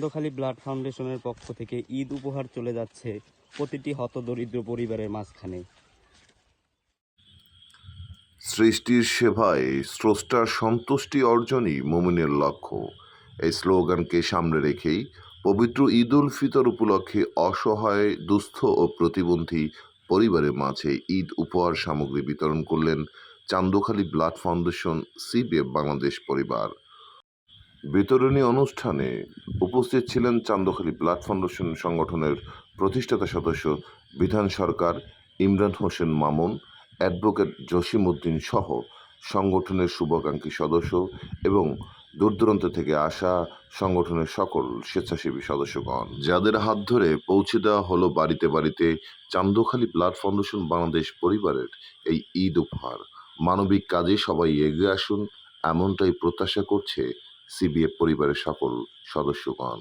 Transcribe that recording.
চান্দখালি blood ফাউন্ডেশনের পক্ষ থেকে ঈদ উপহার চলে যাচ্ছে প্রতিটি হতদরিদ্র পরিবারের মাঝখানে। সৃষ্টির সেবায় স্রষ্টার সন্তুষ্টি অর্জনই মোমিনের লক্ষ্য। এই স্লোগানকে সামনে রেখেই পবিত্র ঈদ উল ফিতর উপলক্ষে অসহায়, দুস্থ ও প্রতিবন্ধী পরিবারের মাঝে ঈদ উপহার সামগ্রী বিতরণ করলেন Chandkhali blood foundation, CBF Bangladesh পরিবার। বিতরণী অনুষ্ঠানে উপস্থিত ছিলেন চান্দখালি ব্লাড ফাউন্ডেশন সংগঠনের প্রতিষ্ঠাতা সদস্য বিধান সরকার, ইমরান হোসেন মামুন, অ্যাডভোকেট জসিম উদ্দিন সহ সংগঠনের শুভাকাঙ্ক্ষী সদস্য এবং দূর দূরান্ত থেকে আসা সংগঠনের সকল স্বেচ্ছাসেবী সদস্যগণ। যাদের হাত ধরে পৌঁছে দেওয়া হলো বাড়িতে বাড়িতে চান্দখালি ব্লাড ফাউন্ডেশন বাংলাদেশ পরিবারের এই ঈদ উপহার। মানবিক কাজে সবাই এগিয়ে আসুন, এমনটাই প্রত্যাশা করছে সিবিএফ পরিবারের সকল সদস্যগণ